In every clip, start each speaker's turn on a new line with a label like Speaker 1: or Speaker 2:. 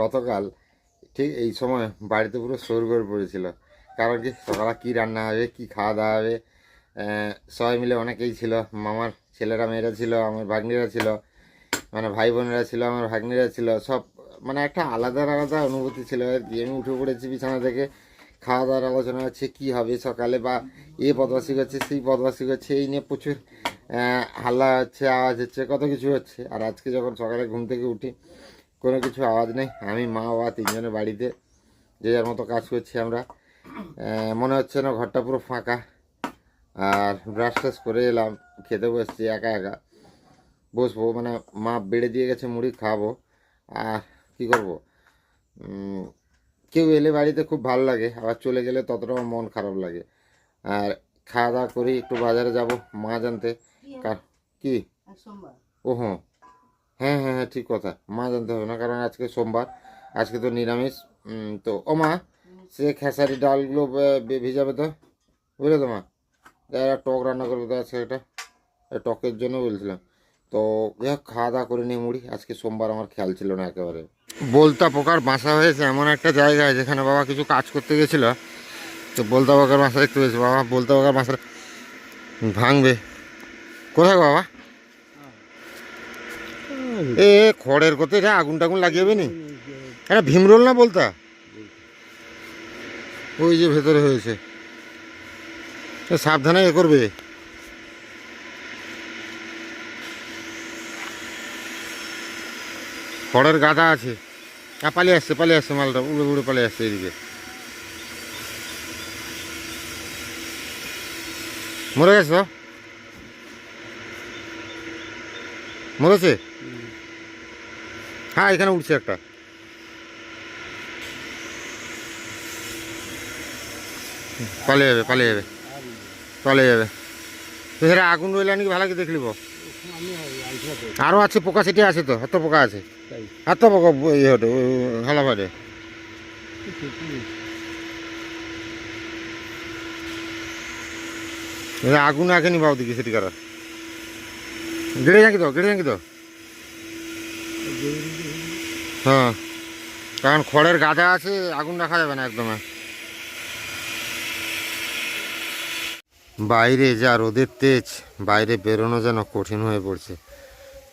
Speaker 1: গতকাল ঠিক এই সময় বাড়িতে পুরো করে পড়েছিল। কারণ কি? সকালে কী রান্না হবে, কী খাওয়া দাওয়া হবে? সবাই মিলে অনেকেই ছিল। মামার ছেলেরা, মেয়েরা ছিল, আমার ভাগ্নিরা ছিল মানে ভাই বোনেরা ছিল, আমার ভাগ্নিরা ছিল। সব মানে একটা আলাদা আলাদা অনুভূতি ছিল। আর কি, আমি উঠে পড়েছি বিছানা থেকে। খাওয়া দাওয়ার আলোচনা হচ্ছে, কী হবে সকালে বা এ বদমাসি করছে, সেই বদমাসি করছে, এই নিয়ে প্রচুর হাল্লা হচ্ছে, আওয়াজ হচ্ছে, কত কিছু হচ্ছে। আর আজকে যখন সকালে ঘুম থেকে উঠি কোনো কিছু আওয়াজ নেই। আমি মা বাবা তিনজনের বাড়িতে যে যার মতো কাজ করছি আমরা। মনে হচ্ছে না ঘরটা পুরো ফাঁকা। আর ব্রাশ টাশ করে এলাম খেতে বসছি একা একা। বসবো মানে মা বেড়ে দিয়ে গেছে মুড়ি খাব। আর কি করব? কেউ এলে বাড়িতে খুব ভালো লাগে আবার চলে গেলে ততটাও মন খারাপ লাগে। আর খাওয়া দাওয়া করি একটু বাজারে যাব মা জানতে। কার- কি? ও হ্যাঁ। হ্যাঁ হ্যাঁ হ্যাঁ ঠিক কথা। মা জানতে হবে না, কারণ আজকে সোমবার। আজকে তো নিরামিষ। তো, ও মা, সে খেসারি ডালগুলো ভিজাবে তো? বুঝলে তো মা? এরা টক রান্না করবে তো আজকে এই টকের জন্য বলছিলাম। তো, যাই খাওয়া দাওয়া করে নিয়ে মুড়ি। আজকে সোমবার আমার খেয়াল ছিল না একেবারে। বলতা পোকার বাসা হয়েছে এমন একটা জায়গায় যেখানে বাবা কিছু কাজ করতে গেছিল। তো বলতা পোকার বাসা দেখতে পেয়েছি বাবা, বলতা পোকার বাসা ভাঙবে। কোথায় বাবা? এ, খড়ের কোথায় এটা আগুন টাগুন লাগিয়ে নি? এটা ভীমরোল না বলতা? ওই যে ভেতরে হয়েছে। সাবধানে এ করবে। খড়ের গাদা আছে। হ্যাঁ পালিয়ে আসছে পালিয়ে আসছে মালটা, উড়ে উড়ে পালিয়ে আসছে এদিকে মরে গেছে মরেছে? হ্যাঁ এখানে উঠছে একটা। পালিয়ে যাবে পালিয়ে যাবে পালিয়ে যাবে। তো সেটা আগুন রইলে নাকি ভালো করে দেখলিব আরও আছে পোকা সেটি আছে তো এত পোকা আছে। এত পোকা ইয়ে হালা ভাড়ে আগুন আগে নি বাবু দেখি সেটি কারা গেড়ে যাকি তো গেড়ে যাকি তো? হ্যাঁ। কারণ খড়ের গাদা আছে, আগুন রাখা যাবে না একদম। বাইরে যা রোদের তেজ, বাইরে বেরোনো যেন কঠিন হয়ে পড়ছে।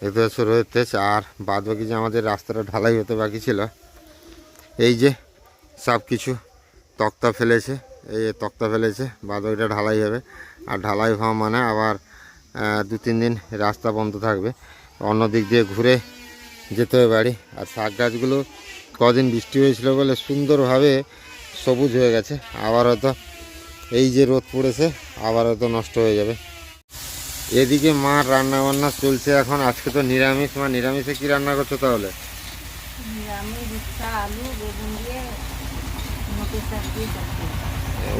Speaker 1: এতে হচ্ছে রোদের তেজ, আর বাদ বাকি যে আমাদের রাস্তাটা ঢালাই হতে বাকি ছিল, এই যে সব কিছু তক্তা ফেলেছে, এই তক্তা ফেলেছে বাদ বাকিটা ঢালাই হবে। আর ঢালাই হওয়া মানে আবার দু তিন দিন রাস্তা বন্ধ থাকবে। অন্য দিক দিয়ে ঘুরে যেতে হবে বাড়ি। আর শাক গাছগুলো কদিন বৃষ্টি হয়েছিল বলে সুন্দরভাবে সবুজ হয়ে গেছে। আবার হয়তো এই যে রোদ পড়েছে আবার হয়তো নষ্ট হয়ে যাবে। এদিকে মার রান্না বান্না চলছে এখন। আজকে তো নিরামিষ। মা নিরামিষে কি রান্না করছ তাহলে?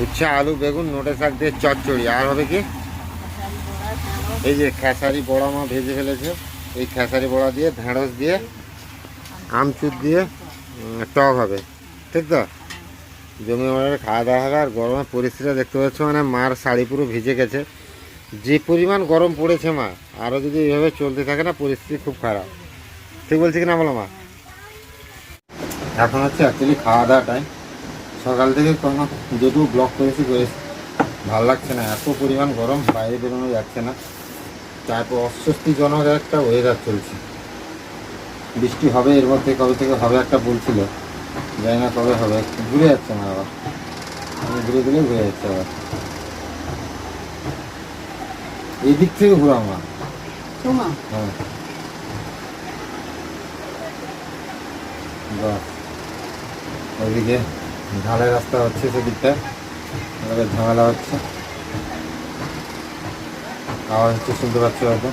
Speaker 2: উচ্ছা আলু বেগুন
Speaker 1: নোটে শাক দিয়ে চচ্চড়ি। আর হবে কি? এই যে খেসারি বড়া মা ভেজে ফেলেছে। এই খেসারি বড়া দিয়ে, ঢেঁড়স দিয়ে, আমচুর দিয়ে টক হবে। ঠিক তো? জমি মারের খাওয়া দাওয়া হবে আর গরমের পরিস্থিতিটা দেখতে পাচ্ছ মানে মার শাড়ি পুরো ভিজে গেছে। যে পরিমাণ গরম পড়েছে মা আরও যদি এইভাবে চলতে থাকে না, পরিস্থিতি খুব খারাপ। ঠিক বলছি কি না বলো মা? এখন হচ্ছে অ্যাকচুয়ালি খাওয়া দাওয়া টাইম সকাল থেকে কোনো যদিও ব্লক করেছি করেছি। ভালো লাগছে না, এত পরিমাণ গরম, বাইরে বেরোনো যাচ্ছে না। তারপর অস্বস্তিজনক একটা ওয়েদার চলছে। বৃষ্টি হবে এর মধ্যে কবে থেকে হবে একটা বলছিল। জানি না কবে হবে ঘুরে যাচ্ছে না আবার। আমি ঘুরে ঘুরে ঘুরে যাচ্ছে আবার। এই দিক থেকে ঘুরো আমার। হ্যাঁ। বাস ওইদিকে ঢালাই রাস্তা হচ্ছে সেদিকটা। ঝামেলা হচ্ছে। আওয়াজ হচ্ছে, শুনতে পাচ্ছি হয়তো।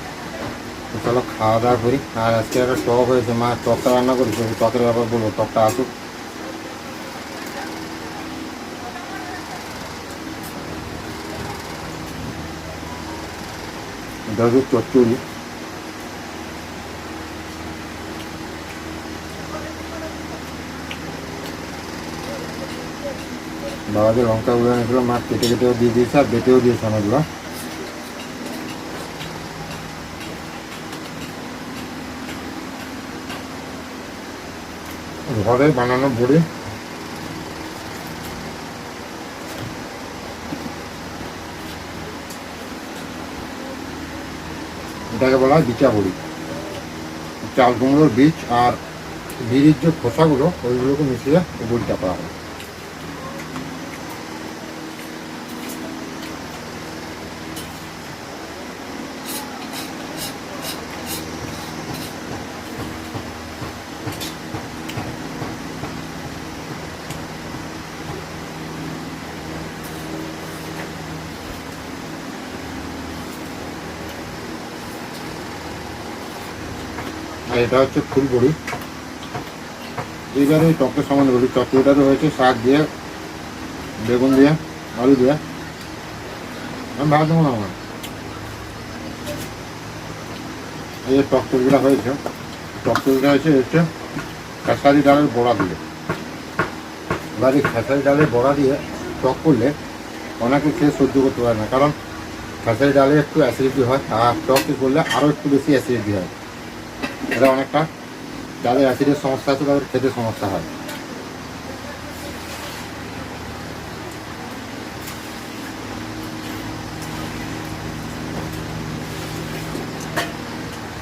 Speaker 1: চলো খাওয়া দাওয়া করি। আর আজকে একটা টক হয়েছে, মা টকটা রান্না করেছে টকের ব্যাপার বলব, টকটা আসুক। এটা হচ্ছে চচ্চড়ি। বাবা যে লঙ্কাগুলো এনেছিল মা কেটে কেটেও দিয়ে দিয়েছে, আর বেটেও দিয়েছে অনেকগুলো। ঘরে বানানো বড়ি। এটাকে বলা হয় বিচা বড়ি। চাল কুমড়োর বীজ আর বিড়ির যে খোসাগুলো, ওইগুলোকে মিশিয়ে বুড়িটা করা হয়। আর এটা হচ্ছে ফুল বড়ি এইবারে টকের সমান বড়ি চচ্চড়িটাতে হয়েছে, শাক দিয়ে, বেগুন দিয়ে, আলু দিয়ে। আমি ভাত দেবো না আমার। এই যে টক তরকারিটা হয়েছে, টক তরকারিটা হয়েছে হচ্ছে খেসারি ডালের বড়া দিয়ে। এবার এই খেসারি ডালের বড়া দিয়ে টক করলে অনেকে খেয়ে সহ্য করতে পারে না, কারণ খেসারি ডালে একটু অ্যাসিডিটি হয়, আর টকটি করলে আরও একটু বেশি অ্যাসিডিটি হয়। এটা অনেকটা, যাদের অ্যাসিডের সমস্যা আছে, তাদের খেতে সমস্যা হয়।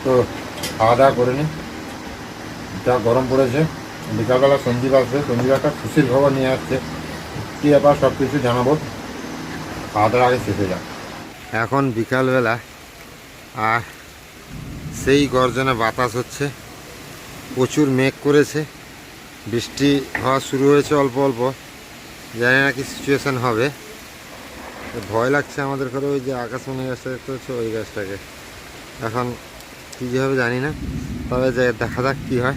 Speaker 1: তো খাওয়া দাওয়া করে নি। যা গরম পড়েছে, বিকালবেলা সঞ্জীব আসবে, সঞ্জীব একটা খুশির খবর নিয়ে আসছে। কী ব্যাপার সব কিছু জানাব। খাওয়া দাওয়া আগে শেষে যাক। এখন বিকালবেলা, আর সেই গর্জনে বাতাস হচ্ছে। প্রচুর মেঘ করেছে। বৃষ্টি হওয়া শুরু হয়েছে অল্প অল্প। জানি না কি সিচুয়েশান হবে। ভয় লাগছে আমাদের ঘরে ওই যে আকাশমণি গাছটা দেখতে হচ্ছে ওই গাছটাকে। এখন কী যে হবে জানি না। তবে যে দেখা যাক কী হয়।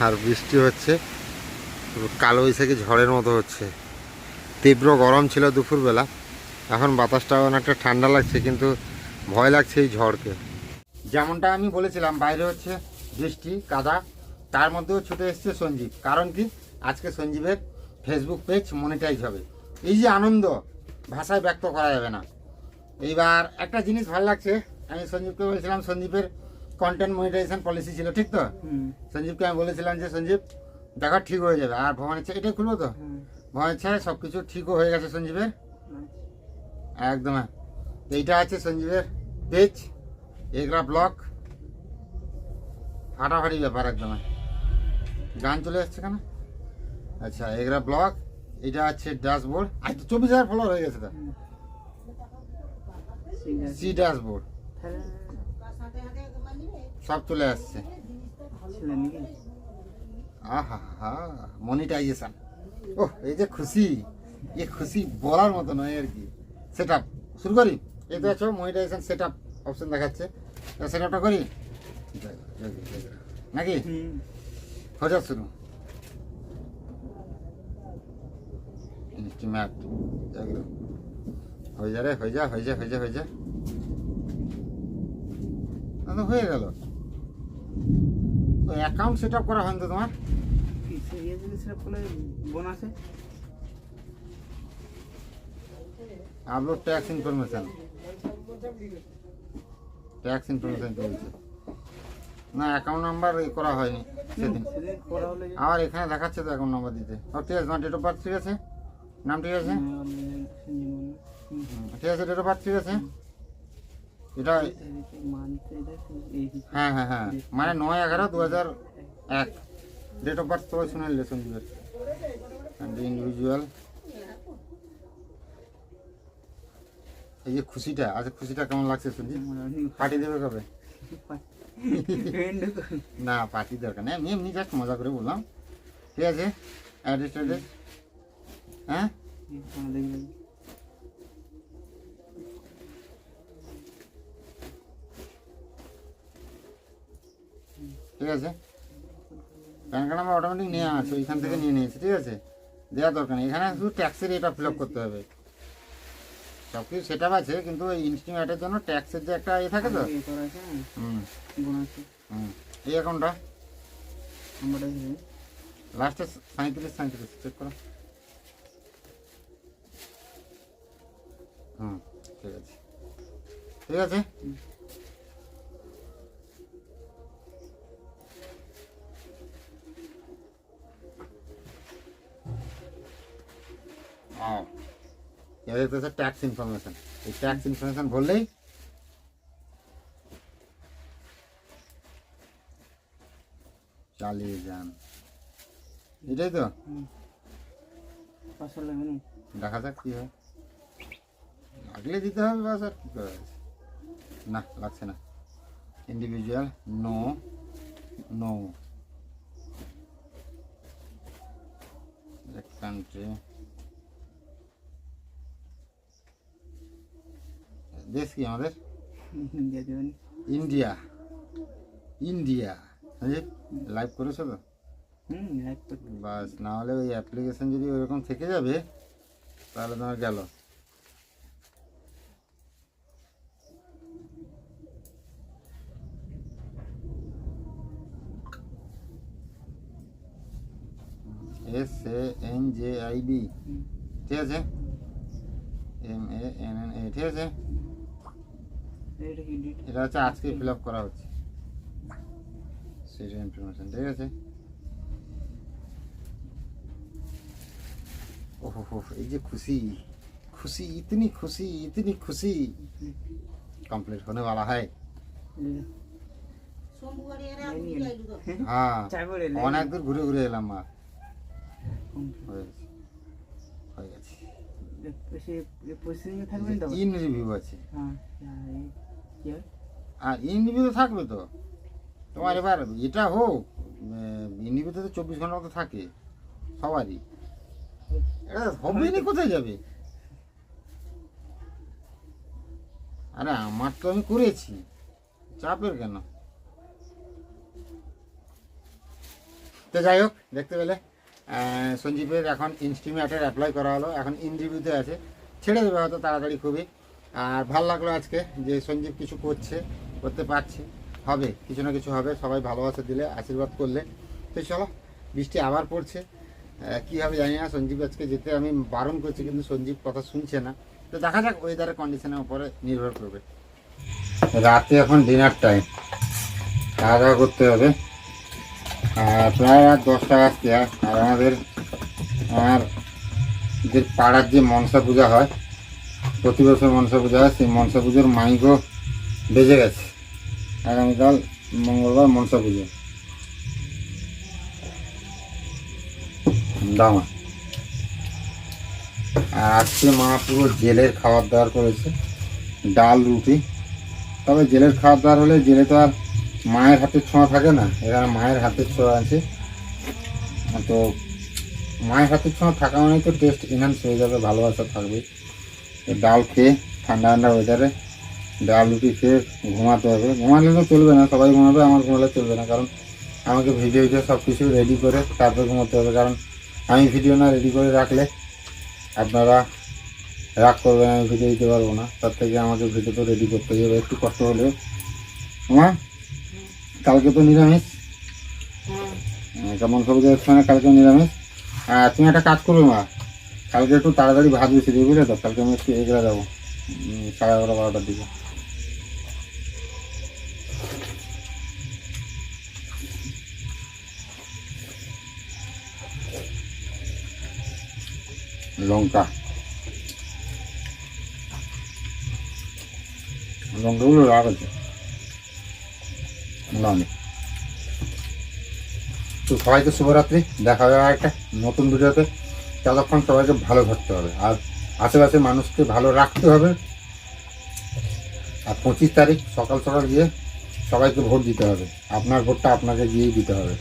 Speaker 1: আর বৃষ্টি হচ্ছে। কালো বৈশাখী ঝড়ের মতো হচ্ছে। তীব্র গরম ছিল দুপুরবেলা। এখন বাতাসটা অনেকটা ঠান্ডা লাগছে, কিন্তু ভয় লাগছে এই ঝড়কে। যেমনটা আমি বলেছিলাম বাইরে হচ্ছে বৃষ্টি কাদা তার মধ্যেও ছুটে এসছে সঞ্জীব। কারণ কি? আজকে সঞ্জীবের ফেসবুক পেজ মনিটাইজ হবে। এই যে আনন্দ ভাষায় ব্যক্ত করা যাবে না। এইবার একটা জিনিস ভালো লাগছে আমি সঞ্জীবকে বলেছিলাম সঞ্জীবের কন্টেন্ট মনিটাইজেশন পলিসি ছিল ঠিক তো? সঞ্জীবকে আমি বলেছিলাম যে সঞ্জীব দেখা ঠিক হয়ে যাবে। আর ভবানের ছেলে এটাই খুলবো তো? ভবানের ছেলে সব কিছু ঠিকও হয়ে গেছে সঞ্জীবের। একদম। এইটা আছে সঞ্জীবের পেজ এগরা ব্লক ফাটাফাটি ব্যাপার একদম। গান চলে যাচ্ছে কেন? আচ্ছা এগরা ব্লক এটা আছে ড্যাশবোর্ড তো চব্বিশ হাজার ফলোয়ার হয়ে গেছে তো। সি ড্যাশবোর্ড সব চলে আসছে। আহা হা মনিটাইজেশন ও এই যে খুশি। এ খুশি বলার মতো নয় আর কি। সেট আপ শুরু করি। এই তো আছো মনিটাইজেশন সেট আপ অপশন দেখাচ্ছে। সেটা আপটা করি? নাকি? হয়ে শুরু ম্যাপ হয়ে যা রে হয়ে যা হয়ে যা হয়ে যা হয়ে যা। তো হয়ে গেল। ওই অ্যাকাউন্ট সেট আপ করা হয়নি তো তোমার?
Speaker 3: বোনাসে
Speaker 1: upload tax information tax information চলছে। না অ্যাকাউন্ট নাম্বার করা হয়নি সেদিন। আমার এখানে দেখাচ্ছে তো অ্যাকাউন্ট নাম্বার দিতে। ও, ঠিক আছে ডেট অফ বার্থ ঠিক আছে? নাম ঠিক আছে? ঠিক আছে ডেট অফ বার্থ ঠিক আছে? এটা হ্যাঁ হ্যাঁ হ্যাঁ মানে নয় এগারো দু হাজার এক। ডেট অফ বার্থ সবাই শুনে নিলে সঞ্জীবের ইন্ডিভিজুয়াল এই যে খুশিটা আচ্ছা খুশিটা কেমন লাগছে সঞ্জীব পার্টি দেবে কবে? না পার্টি দরকার নেই আমি এমনি জাস্ট মজা করে বললাম। ঠিক আছে? অ্যাড্রেস ট্যাড্রেস? হ্যাঁ? ঠিক আছে? প্যান কার্ড আমার অটোমেটিক নিয়ে আছে ওইখান থেকে নিয়ে নিয়েছি ঠিক আছে? দেওয়ার দরকার নেই এখানে শুধু ট্যাক্সের এটা ফিল আপ করতে হবে। সব কিছু সেটা আছে কিন্তু এই ইনস্টিমেটের জন্য ট্যাক্সের যে একটা ইয়ে থাকে তো। হুম। হুম। এই অ্যাকাউন্টটা লাস্টে সাঁত্রিশ সাঁত্রিশ চেক করো। হুম ঠিক আছে। ঠিক আছে? Oh. এবার দেখতেছে ট্যাক্স ইনফরমেশন এই ট্যাক্স ইনফরমেশন বললেই চালিয়ে যান। এটাই তো? দেখা যাক কি হয়। লাগলে দিতে হবে বাস আর কি করা না লাগছে না। ইন্ডিভিজুয়াল নো নো কান্ট্রি দেশ কি আমাদের? India India. লাইভ করেছ তো? বাস না হলে ওই অ্যাপ্লিকেশন যদি ওইরকম থেকে যাবে তাহলে তোমার গেল। S A N J I
Speaker 3: D
Speaker 1: ঠিক আছে? M A N N A ঠিক আছে?
Speaker 3: এটা কি ডিট
Speaker 1: এটা হচ্ছে আজকে ফিল আপ করা হচ্ছে সেটা ইনফরমেশন ঠিক আছে ओहो हो এই যে খুশি खुशी इतनी खुशी इतनी खुशी कंप्लीट होने वाला है हाँ
Speaker 3: চাই বলে
Speaker 1: অনেক দূর ঘুরে ঘুরে এলাম মা হয়ে গেছে হয়ে গেছে
Speaker 3: সে পজিশনে থাকবেন তো
Speaker 1: ইন রিভিউ আছে
Speaker 3: হ্যাঁ এই- কি? হয়
Speaker 1: আর ইন রিভিউ তো থাকবে তো? তোমার এবার এটা হোক ইন রিভিউতে তো চব্বিশ ঘণ্টা মতো থাকে সবারই। এটা হবে না কোথায় যাবে? আরে আমার তো আমি করেছি। চাপের কেন? তো যাই হোক দেখতে পেলে। সঞ্জীবের এখন ইনস্টিমেটের অ্যাপ্লাই করা হলো এখন ইন রিভিউতে আছে। ছেড়ে দেবে হয়তো তাড়াতাড়ি খুবই। আর ভালো লাগল আজকে যে সঞ্জীব কিছু করছে করতে পারছে। হবে কিছু না কিছু হবে সবাই ভালোবাসা দিলে আশীর্বাদ করলে। তো চলো বৃষ্টি আবার পড়ছে। আহ, কি হবে জানি না সঞ্জীব আজকে যেতে আমি বারণ করছি কিন্তু সঞ্জীব কথা শুনছে না। তো দেখা যাক ওয়েদারের কন্ডিশনের উপরে নির্ভর করবে। রাতে এখন ডিনার টাইম খাওয়া দাওয়া করতে হবে। আর প্রায় আর দশটা আর আর আমাদের আমার যে পাড়ার যে মনসা পূজা হয় প্রতি বছর মনসা পূজা হয়, সেই মনসা পুজোর মাইকও বেজে গেছে। আগামীকাল মঙ্গলবার মনসা পুজো। দামা আর আজকে মা পুরো জেলের খাবার দাবার করেছে, ডাল, রুটি। তবে জেলের খাবার দাবার হলে জেলে তো আর মায়ের হাতের ছোঁয়া থাকে না, এখানে মায়ের হাতের ছোঁয়া আছে। তো মায়ের হাতের ছোঁয়া থাকা মানে তো টেস্ট এনহান্স হয়ে যাবে, ভালোবাসা থাকবে। ডাল খেয়ে ঠান্ডা ঠান্ডা ওয়েদারে ডাল রুটি খেয়ে ঘুমাতে হবে। ঘুমালে তো চলবে না সবাই ঘুমাবে আমার ঘুমালে চলবে না কারণ আমাকে ভিডিও ভিডিও সব কিছু রেডি করে তারপর ঘুমাতে হবে। কারণ আমি ভিডিও না রেডি করে রাখলে আপনারা রাগ করবেন আমি ভিডিও দিতে পারব না। তার থেকে আমাকে ভিডিও তো রেডি করতে হবে একটু কষ্ট হলেও। মা কালকে তো নিরামিষ। আহ, কেমন সবুজ না কালকে নিরামিষ? আর তুমি একটা কাজ করবে মা কালকে একটু তাড়াতাড়ি ভাত বেশি দিয়ে বুঝলে তো, কালকে আমি একটু এগড়ে যাব। সাড়ে এগারো, বারোটার দিকে। লঙ্কা। লঙ্কাগুলো রাগ আছে। না নেই। তো শুভরাত্রি। দেখা হবে একটা নতুন ভিডিওতে। ততক্ষণ সবাইকে ভালো থাকতে হবে। আর আশেপাশে মানুষকে ভালো রাখতে হবে। আর পঁচিশ তারিখ সকাল সকাল গিয়ে সবাইকে ভোট দিতে হবে। আপনার ভোটটা আপনাকে গিয়েই দিতে হবে।